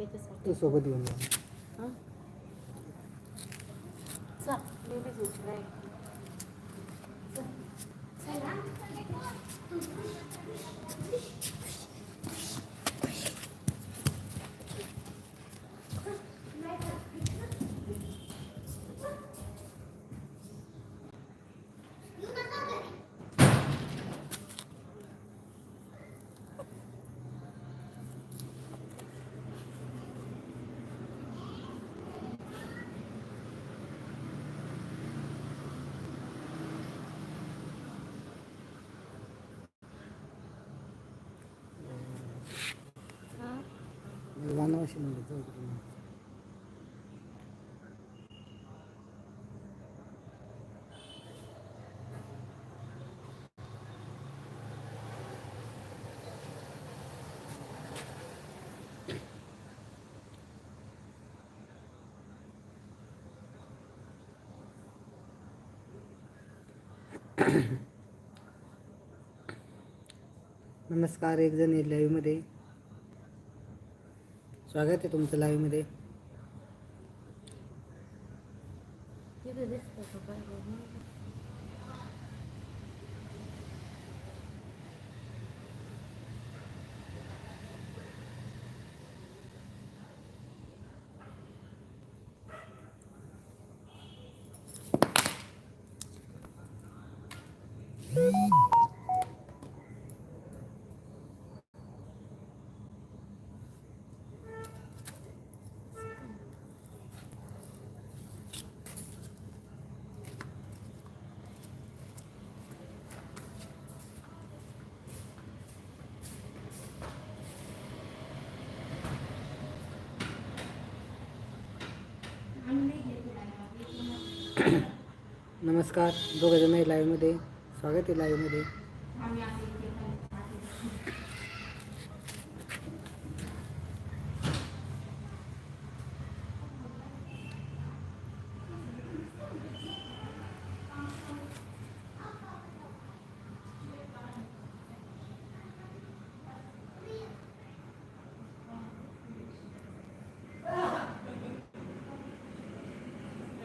त्याच्यासाठी. तू सोबत घेऊन जा. हं? चल. बेबी झोपलाय चल. नमस्कार एक जण लाईव्हमध्ये स्वागत आहे तुमचं लाईव्हमध्ये तिथं नमस्कार. दोघं जण लाईव्हमध्ये स्वागत आहे लाईव्हमध्ये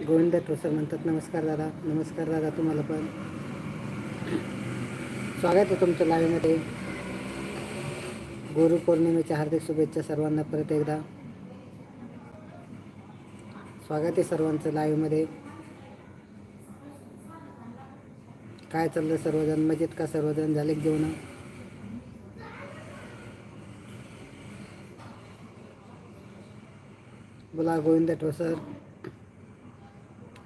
गोविंद ठोसर म्हणतात. नमस्कार दादा. नमस्कार दादा तुम्हाला पण. स्वागत आहे तुमच्या लाईव्हमध्ये गुरुपौर्णिमेच्या हार्दिक शुभेच्छा सर्वांना परत एकदा. स्वागत आहे सर्वांचं लाईव्हमध्ये काय चाललं सर्वजण? मजेत का सर्वजण? झाले जेवण? बोला गोविंद ठोसर.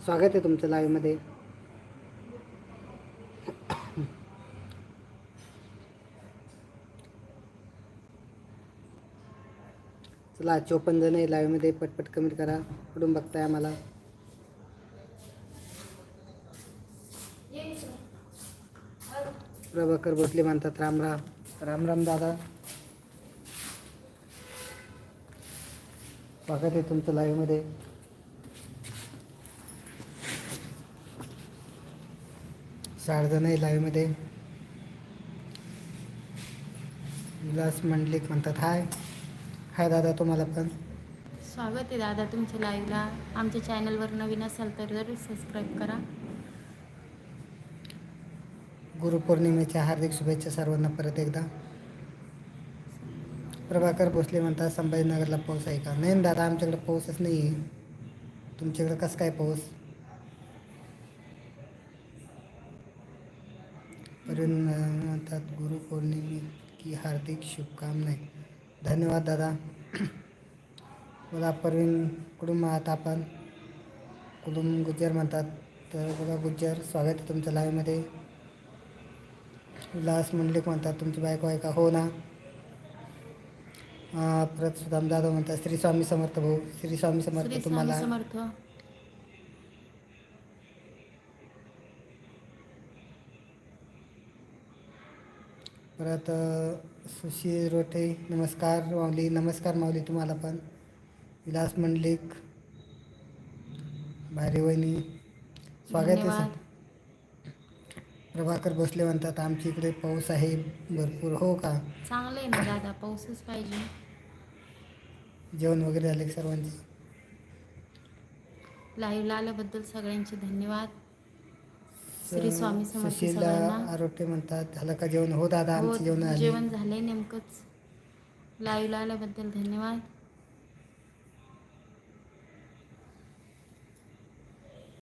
स्वागत आहे तुमचं लाईव्हमध्ये चला चोपन्न जण आहे लाईव्हमध्ये पटपट कमेंट करा. कुठून बघताय आम्हाला? प्रभाकर भोसले म्हणतात राम राम. राम राम दादा. स्वागत आहे तुमचं लाईव्हमध्ये साठ जण आहे लाईव्हमध्ये विलास मंडलिक म्हणतात हाय. हाय दादा तुम्हाला पण. स्वागत आहे दादा तुमच्या लाईव्हला आमच्या चॅनलवर नवीन असाल तर जरूर सबस्क्राईब करा. गुरुपौर्णिमेच्या हार्दिक शुभेच्छा सर्वांना परत एकदा. प्रभाकर भोसले म्हणतात संभाजीनगरला पाऊस आहे का? नाही दादा आमच्याकडे पाऊसच नाही आहे तुमच्याकडे कसं काय पाऊस परवीन अं, म्हणतात गुरुपौर्णिमे की हार्दिक शुभकामनाय धन्यवाद दादा. बोला परवीन कुठून आहात आपण. कुठून गुज्जर म्हणतात. तर बघा गुज्जर स्वागत आहे तुमचं लाईव्हमध्ये उल्हास मंडलिक म्हणतात तुमची बायको आहे का? हो ना. परत सुदाम जाधव म्हणतात श्री स्वामी समर्थ भाऊ. श्री स्वामी समर्थ तुम्हाला परत सुशील रोठे नमस्कार माऊली नमस्कार माऊली तुम्हाला पण. विलास मंडलिक भारी वहिनी स्वागत आहे सर प्रभाकर भोसले म्हणतात आमच्या इकडे पाऊस आहे भरपूर हो का? चांगलं आहे ना दादा पाऊसच पाहिजे. जेवण वगैरे झाले सर्वांचे? लाईव्हला आल्याबद्दल सगळ्यांचे धन्यवाद. श्री स्वामी समर्थ सुशीला सगळ्यांना आरोटे म्हणतात झालं का जेवण हो दादा हो आमचे जेवण झाले जेवण झालंय नेमकंच. लाईव्हला आल्याबद्दल धन्यवाद.